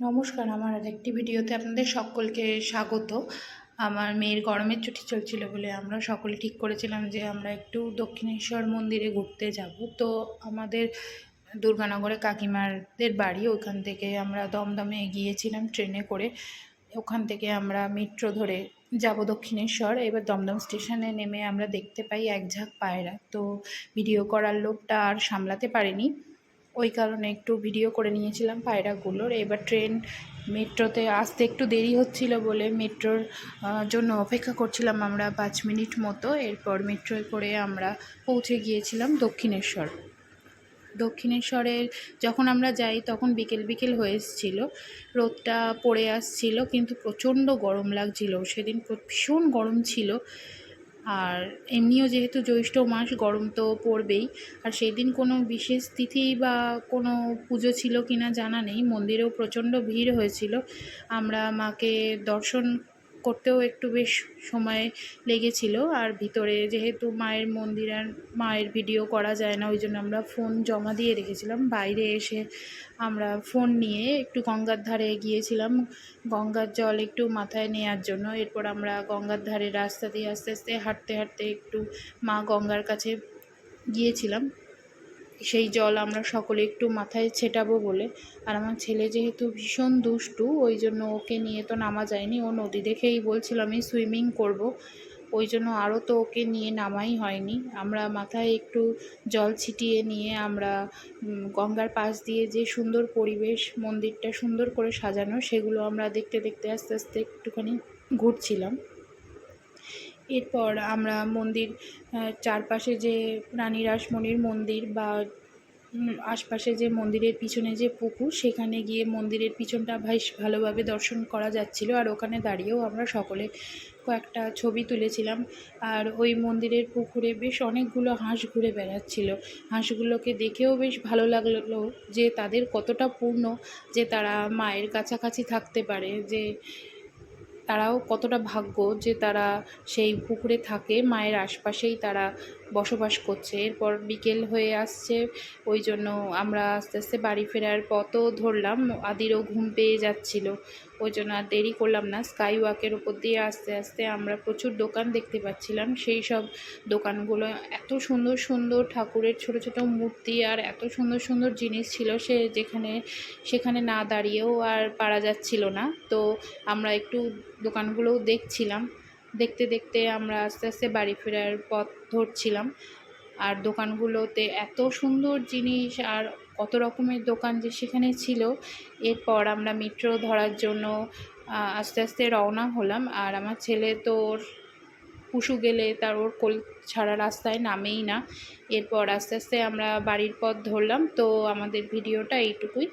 নমস্কার, আমার আর একটি ভিডিওতে আপনাদের সকলকে স্বাগত। আমার মেয়ের গরমের ছুটি চলছিল বলে আমরা সকলে ঠিক করেছিলাম যে আমরা একটু দক্ষিণেশ্বর মন্দিরে ঘুরতে যাব। তো আমাদের দুর্গানগরে কাকিমারদের বাড়ি, ওইখান থেকে আমরা দমদমে গিয়েছিলাম ট্রেনে করে। ওখান থেকে আমরা মেট্রো ধরে যাব দক্ষিণেশ্বর। এবার দমদম স্টেশনে নেমে আমরা দেখতে পাই এক ঝাঁক পায়রা। তো ভিডিও করার লোকটা আর সামলাতে পারিনি। ওই কারণে একটু ভিডিও করে নিয়েছিলাম পায়রাগুলোর। এবার ট্রেন মেট্রোতে আসতে একটু দেরি হচ্ছিল বলে মেট্রোর জন্য অপেক্ষা করছিলাম আমরা পাঁচ মিনিট মতো। এরপর মেট্রোয় করে আমরা পৌঁছে গিয়েছিলাম দক্ষিণেশ্বর। দক্ষিণেশ্বরের যখন আমরা যাই তখন বিকেল বিকেল হয়ে এসেছিল, রোদটা পড়ে আসছিল, কিন্তু প্রচণ্ড গরম লাগছিল। সেদিন ভীষণ গরম ছিল। আর এমনিও যেহেতু জ্যৈষ্ঠ মাস, গরম তো পড়বেই। আর সেই দিন কোনো বিশেষ তিথি বা কোনো পুজো ছিল কি না জানা নেই। মন্দিরেও প্রচণ্ড ভিড় হয়েছিল। আমরা মাকে দর্শন করতেও একটু বেশ সময় লেগেছিল। আর ভিতরে যেহেতু মায়ের মন্দির আর মায়ের ভিডিও করা যায় না, ওই জন্য আমরা ফোন জমা দিয়ে রেখেছিলাম। বাইরে এসে আমরা ফোন নিয়ে একটু গঙ্গার ধারে গিয়েছিলাম। গঙ্গার জল একটু মাথায় নেওয়ার জন্য। এরপর আমরা গঙ্গার ধারে রাস্তা দিয়ে আস্তে আস্তে হাঁটতে হাঁটতে একটু মা গঙ্গার কাছে গিয়েছিলাম। সেই জল আমরা সকলে একটু মাথায় ছেটাবো বলে। আর আমার ছেলে যেহেতু ভীষণ দুষ্টু, ওই জন্য ওকে নিয়ে তো নামা যায়নি। ও নদী দেখেই বলছিল, আমি সুইমিং করব। ওই জন্য আরও তো ওকে নিয়ে নামাই হয়নি। আমরা মাথায় একটু জল ছিটিয়ে নিয়ে আমরা গঙ্গার পাশ দিয়ে যে সুন্দর পরিবেশ, মন্দিরটা সুন্দর করে সাজানো, সেগুলো আমরা দেখতে দেখতে আস্তে আস্তে একটুখানি ঘুরছিলাম। এরপর আমরা মন্দির চারপাশে যে রানী রাসমণির মন্দির বা আশপাশে যে মন্দিরের পিছনে যে পুকুর, সেখানে গিয়ে মন্দিরের পিছনটা বেশ ভালোভাবে দর্শন করা যাচ্ছিল। আর ওখানে দাঁড়িয়েও আমরা সকলে কয়েকটা ছবি তুলেছিলাম। আর ওই মন্দিরের পুকুরে বেশ অনেকগুলো হাঁস ঘুরে বেড়াচ্ছিল। হাঁসগুলোকে দেখেও বেশ ভালো লাগল যে তাদের কতটা পূর্ণ, যে তারা মায়ের কাছাকাছি থাকতে পারে, যে তারাও কতটা ভাগ্য যে তারা সেই পুকুরে থাকে মায়ের আশপাশেই তারা বসবাস করছে। এরপর বিকেল হয়ে আসছে, ওই জন্য আমরা আস্তে আস্তে বাড়ি ফেরার পথও ধরলাম, আদিরও ঘুম পেয়ে যাচ্ছিল। ওই জন্য আর দেরি করলাম না স্কাই ওয়াকের ওপর দিয়ে আস্তে আস্তে আমরা প্রচুর দোকান দেখতে পাচ্ছিলাম। সেই সব দোকানগুলো এত সুন্দর সুন্দর ঠাকুরের ছোট ছোট মূর্তি আর এত সুন্দর সুন্দর জিনিস ছিল সে যেখানে, সেখানে না দাঁড়িয়েও আর পারা যাচ্ছিল না। তো আমরা একটু দোকানগুলোও দেখছিলাম। দেখতে দেখতে আমরা আস্তে আস্তে বাড়ি ফেরার পথ ধরছিলাম। আর দোকানগুলোতে এত সুন্দর জিনিস আর কত রকমের দোকান যে সেখানে ছিল, এরপর আমরা মেট্রো ধরার জন্য আস্তে আস্তে রওনা হলাম। আর আমার ছেলে তো ওর পুষু গেলে তার ওর কোল ছাড়া রাস্তায় নামেই না। এরপর আস্তে আস্তে আমরা বাড়ির পথ ধরলাম। তো আমাদের ভিডিওটা এইটুকুই।